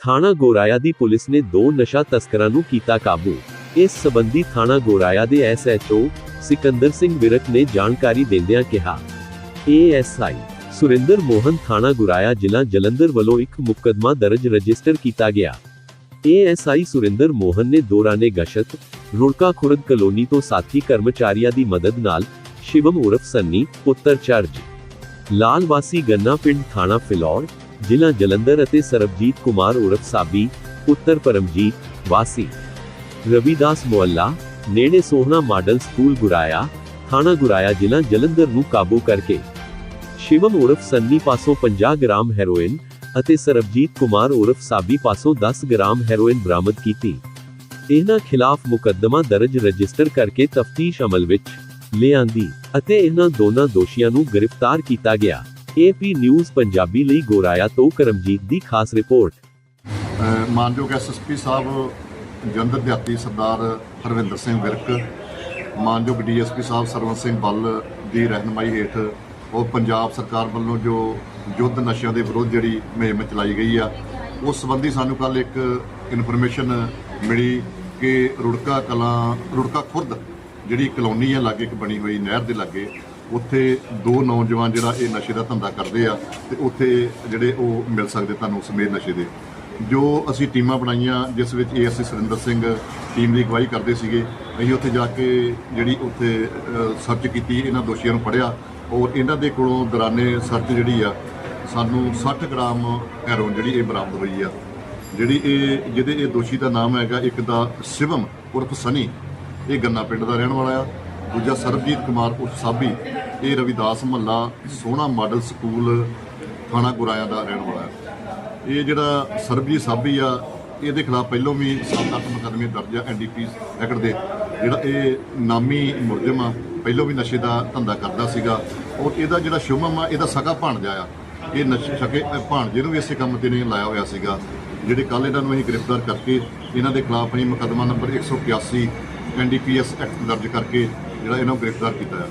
ਥਾਣਾ ਗੋਰਾਇਆ ਦੀ ਪੁਲਿਸ ਨੇ ਦੋ ਨਸ਼ਾ ਤਸਕਰਾਂ ਨੂੰ ਕੀਤਾ ਕਾਬੂ ਇਸ ਸਬੰਧੀ ਥਾਣਾ ਗੋਰਾਇਆ ਦੇ ਐਸਐਚਓ ਸਿਕੰਦਰ ਸਿੰਘ ਵਿਰਕ ਨੇ ਜਾਣਕਾਰੀ ਦਿੰਦਿਆਂ ਕਿਹਾ ਏਐਸਆਈ ਸੁਰਿੰਦਰ ਮੋਹਨ ਥਾਣਾ ਗੁਰਾਇਆ ਜ਼ਿਲ੍ਹਾ ਜਲੰਧਰ ਵੱਲੋਂ ਇੱਕ ਮੁਕੱਦਮਾ ਦਰਜ ਰਜਿਸਟਰ ਕੀਤਾ ਗਿਆ ਏਐਸਆਈ ਸੁਰਿੰਦਰ ਮੋਹਨ ਨੇ ਦੌਰਾਨੇ ਗਸ਼ਤ ਰੁੜਕਾ ਖੁਰਦ ਕਲੋਨੀ ਤੋਂ ਸਾਥੀ ਕਰਮਚਾਰੀਆਂ ਦੀ ਮਦਦ ਨਾਲ ਸ਼ਿਵਮ ਉਰਫ ਸੰਨੀ ਪੁੱਤਰ ਚਰਜ ਲਾਲ ਵਾਸੀ ਗੰਨਾ ਪਿੰਡ ਥਾਣਾ ਫਿਲੌਰ ਜ਼ਿਲ੍ਹਾ ਜਲੰਧਰ ਅਤੇ ਸਰਬਜੀਤ ਕੁਮਾਰ ਉਰਫ ਸਾਬੀ ਪੁੱਤਰ ਪਰਮਜੀਤ, ਵਾਸੀ। ਰਵਿਦਾਸ ਮੁਹੱਲਾ, ਨੇੜੇ ਸੋਹਣਾ ਮਾਡਲ ਸਕੂਲ ਗੁਰਾਇਆ, ਥਾਣਾ ਗੁਰਾਇਆ, ਜ਼ਿਲ੍ਹਾ ਜਲੰਧਰ ਨੂੰ ਕਾਬੂ ਕਰਕੇ। ਸ਼ਿਵਮ ਉਰਫ ਸੰਨੀ ਪਾਸੋਂ 50 ਗ੍ਰਾਮ ਹੈਰੋਇਨ ਅਤੇ ਸਰਬਜੀਤ ਕੁਮਾਰ ਉਰਫ ਸਾਬੀ ਪਾਸੋਂ 10 ਗ੍ਰਾਮ ਹੈਰੋਇਨ ਬਰਾਮਦ ਕੀਤੀ। ਇਹਨਾਂ ਖਿਲਾਫ ਮੁਕੱਦਮਾ ਦਰਜ ਰਜਿਸਟਰ ਕਰਕੇ ਤਫਤੀਸ਼ ਅਮਲ ਵਿੱਚ ਲਿਆਂਦੀ ਅਤੇ ਇਹਨਾਂ ਦੋਨਾਂ ਦੋਸ਼ੀਆਂ ਨੂੰ ਗ੍ਰਿਫਤਾਰ ਕੀਤਾ ਗਿਆ। ਏਪੀ ਨਿਊਜ਼ ਪੰਜਾਬੀ ਲਈ ਗੋਰਾਇਆ ਤੋਂ ਕਰਮਜੀਤ ਦੀ ਖਾਸ ਰਿਪੋਰਟ। ਅ, ਮਾਨਯੋਗ ਐਸਐਸਪੀ ਸਾਹਿਬ ਜਲੰਧਰ ਦਿਹਾਤੀ ਸਰਦਾਰ ਹਰਵਿੰਦਰ ਸਿੰਘ ਵਿਰਕ ਮਾਨਯੋਗ ਡੀਐਸਪੀ ਸਾਹਿਬ ਸਰਵਨ ਸਿੰਘ ਬੱਲ ਦੀ ਰਹਿਨਮਾਈ ਹੇਠ ਉਹ ਪੰਜਾਬ ਸਰਕਾਰ ਵੱਲੋਂ ਜੋ ਯੁੱਧ ਨਸ਼ਿਆਂ ਦੇ ਵਿਰੁੱਧ ਜਿਹੜੀ ਮੁਹਿੰਮ ਚਲਾਈ ਗਈ ਆ ਉਸ ਸੰਬੰਧੀ ਸਾਨੂੰ ਕੱਲ ਇੱਕ ਇਨਫੋਰਮੇਸ਼ਨ ਮਿਲੀ ਕਿ ਰੁੜਕਾ ਕਲਾਂ ਰੁੜਕਾ ਖੁਰਦ ਜਿਹੜੀ ਕਲੋਨੀ ਆ ਲਾਗੇ ਇੱਕ ਬਣੀ ਹੋਈ ਨਹਿਰ ਦੇ ਲਾਗੇ ਉੱਥੇ ਦੋ ਨੌਜਵਾਨ ਜਿਹੜਾ ਇਹ ਨਸ਼ੇ ਦਾ ਧੰਦਾ ਕਰਦੇ ਆ ਤੇ ਉੱਥੇ ਜਿਹੜੇ ਉਹ ਮਿਲ ਸਕਦੇ ਤੁਹਾਨੂੰ ਸਮੇਤ ਨਸ਼ੇ ਦੇ। ਜੋ ਅਸੀਂ ਟੀਮਾਂ ਬਣਾਈਆਂ, ਜਿਸ ਵਿੱਚ ਏਐਸਸੀ ਸੁਰਿੰਦਰ ਸਿੰਘ ਟੀਮ ਦੀ ਅਗਵਾਈ ਕਰਦੇ ਸੀਗੇ, ਅਸੀਂ ਉੱਥੇ ਜਾ ਕੇ ਜਿਹੜੀ ਉੱਥੇ ਸਰਚ ਕੀਤੀ, ਇਹਨਾਂ ਦੋਸ਼ੀਆਂ ਨੂੰ ਫੜਿਆ ਔਰ ਇਹਨਾਂ ਦੇ ਕੋਲੋਂ ਦੌਰਾਨੇ ਸਰਚ ਜਿਹੜੀ ਆ, ਸਾਨੂੰ 60 ਗ੍ਰਾਮ ਹੈਰੋਨ ਜਿਹੜੀ ਇਹ ਬਰਾਮਦ ਹੋਈ ਆ। ਜਿਹੜੀ ਇਹ, ਜਿਹਦੇ ਇਹ ਦੋਸ਼ੀ ਦਾ ਨਾਮ ਹੈਗਾ ਇੱਕ ਦਾ ਸ਼ਿਵਮ ਉਰਫ ਸਨੀ, ਇਹ ਗੰਨਾ ਪਿੰਡ ਦਾ ਰਹਿਣ ਵਾਲਾ ਆ। ਦੂਜਾ ਸਰਬਜੀਤ ਕੁਮਾਰ ਉਸ ਸਾਬੀ ਇਹ ਰਵਿਦਾਸ ਮਹੱਲਾ ਸੋਹਣਾ ਮਾਡਲ ਸਕੂਲ ਥਾਣਾ ਗੁਰਾਇਆ ਦਾ ਰਹਿਣ ਵਾਲਾ ਆ ਇਹ ਜਿਹੜਾ ਸਰਬਜੀਤ ਸਾਬੀ ਆ ਇਹਦੇ ਖਿਲਾਫ ਪਹਿਲਾਂ ਵੀ 7-8 ਮੁਕੱਦਮੇ ਦਰਜ ਆ ਐਨਡੀਪੀਸ ਐਕਟ ਦੇ। ਜਿਹੜਾ ਇਹ ਨਾਮੀ ਮੁਲਜ਼ਮ ਆ ਪਹਿਲਾਂ ਵੀ ਨਸ਼ੇ ਦਾ ਧੰਦਾ ਕਰਦਾ ਸੀਗਾ। ਔਰ ਇਹਦਾ ਜਿਹੜਾ ਸ਼ੁਭਮ ਆ ਇਹਦਾ ਸਕਾ ਭਾਣਜਾ ਆ। ਇਹ ਨਸ਼ੇ ਛਕੇ ਅ, ਭਾਣਜੇ ਨੂੰ ਵੀ ਇਸੇ ਕੰਮ ਤੇ ਨੇ ਲਾਇਆ ਹੋਇਆ ਸੀਗਾ। ਜਿਹੜੇ ਕੱਲ ਇਹਨਾਂ ਨੂੰ ਅਸੀਂ ਗ੍ਰਿਫਤਾਰ ਕਰਕੇ ਇਹਨਾਂ ਦੇ ਖਿਲਾਫ ਅਸੀਂ ਮੁਕੱਦਮਾ ਨੰਬਰ 181 ਐਨਡੀਪੀਐਸ ਐਕਟ ਦਰਜ ਕਰਕੇ ਜਿਹੜਾ ਇਹਨਾਂ ਨੂੰ ਗ੍ਰਿਫਤਾਰ ਕੀਤਾ ਹੈ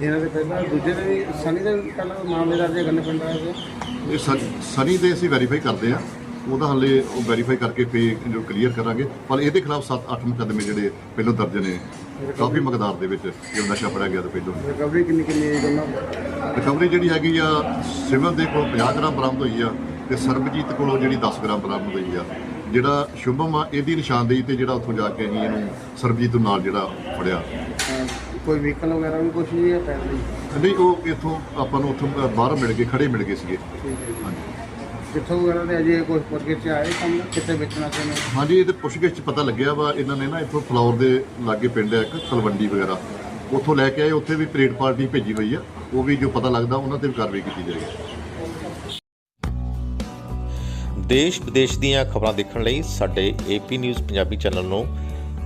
ਇਹਨਾਂ ਦੇ ਪਹਿਲਾਂ ਦੂਜੇ ਦੇ ਵੀ ਸਨੀ ਦੇ ਵੀ ਪਹਿਲਾਂ ਮਾਮਲੇ ਦਰਜ ਹੈ ਗੰਨੇ ਪਿੰਡ ਇਹ ਸਨ- ਸਨੀ ਦੇ ਅਸੀਂ ਵੈਰੀਫਾਈ ਕਰਦੇ ਆ ਉਹਦਾ ਹੱਲੇ ਉਹ ਵੈਰੀਫਾਈ ਕਰਕੇ ਫੇ ਜੋ ਕਲੀਅਰ ਕਰਾਂਗੇ। ਪਰ ਇਹਦੇ ਖਿਲਾਫ 7-8 ਮੁਕੱਦਮੇ ਜਿਹੜੇ ਪਹਿਲਾਂ ਦਰਜ ਨੇ ਕਾਫੀ ਮਕਦਾਰ ਦੇ ਵਿੱਚ ਜੋ ਨਸ਼ਾ ਫੜਿਆ ਗਿਆ ਤਾਂ ਪਹਿਲਾਂ। ਰਿਕਵਰੀ ਕਿੰਨੀ ਕਿੰਨੀ ਹੈ ਦੋਨਾਂ ਰਿਕਵਰੀ ਜਿਹੜੀ ਹੈਗੀ ਆ ਸਿਵਲ ਦੇ ਕੋਲ 50 ਗ੍ਰਾਮ ਬਰਾਮਦ ਹੋਈ ਆ ਤੇ ਸਰਬਜੀਤ ਕੋਲੋਂ ਜਿਹੜੀ 10 ਗ੍ਰਾਮ ਬਰਾਮਦ ਹੋਈ ਆ। ਜਿਹੜਾ ਸ਼ੁਭਮ ਆ ਇਹਦੀ ਨਿਸ਼ਾਨਦੇਹੀ ਤੇ ਜਿਹੜਾ ਉੱਥੋਂ ਜਾ ਕੇ ਅਸੀਂ ਇਹਨੂੰ ਸਰਬਜੀਤ ਨੂੰ ਨਾਲ ਜਿਹੜਾ ਫੜਿਆ। ਕੋਈ ਵਹੀਕਲ ਵਗੈਰਾ ਵੀ ਕੁਛ ਨਹੀਂ ਹੈ ਪੈਦਲ ਹੀ। ਨਹੀਂ ਉਹ ਇੱਥੋਂ ਆਪਾਂ ਨੂੰ ਉੱਥੋਂ ਬਾਹਰ ਮਿਲ ਗਏ ਖੜੇ ਮਿਲ ਗਏ ਸੀਗੇ। ਹਾਂਜੀ। ਕਿੱਥੋਂ ਵਗੈਰਾ ਦੇ ਅਜੇ ਕੋਈ ਪੁੱਛਗਿੱਛ ਚ ਆਏ ਕੰਮ? ਕਿੱਥੇ ਵੇਚਣਾ ਕਿਵੇਂ ਹਾਂਜੀ ਇਹਦੇ ਪੁੱਛਗਿੱਛ 'ਚ ਪਤਾ ਲੱਗਿਆ ਵਾ ਇਹਨਾਂ ਨੇ ਨਾ ਇੱਥੋਂ ਫਲੋਰ ਦੇ ਲਾਗੇ ਪਿੰਡ ਹੈ ਇੱਕ ਤਲਵੰਡੀ ਵਗੈਰਾ। ਉੱਥੋਂ ਲੈ ਕੇ ਆਏ ਉੱਥੇ ਵੀ ਪਰੇਡ ਪਾਰਟੀ ਭੇਜੀ ਹੋਈ ਆ। ਉਹ ਵੀ ਜੋ ਪਤਾ ਲੱਗਦਾ ਉਹਨਾਂ ਤੇ ਵੀ ਕਾਰਵਾਈ ਕੀਤੀ ਜਾਏਗੀ। ਦੇਸ਼ ਵਿਦੇਸ਼ ਦੀਆਂ ਖਬਰਾਂ ਦੇਖਣ ਲਈ ਸਾਡੇ ਏਪੀ ਨਿਊਜ਼ ਪੰਜਾਬੀ ਚੈਨਲ ਨੂੰ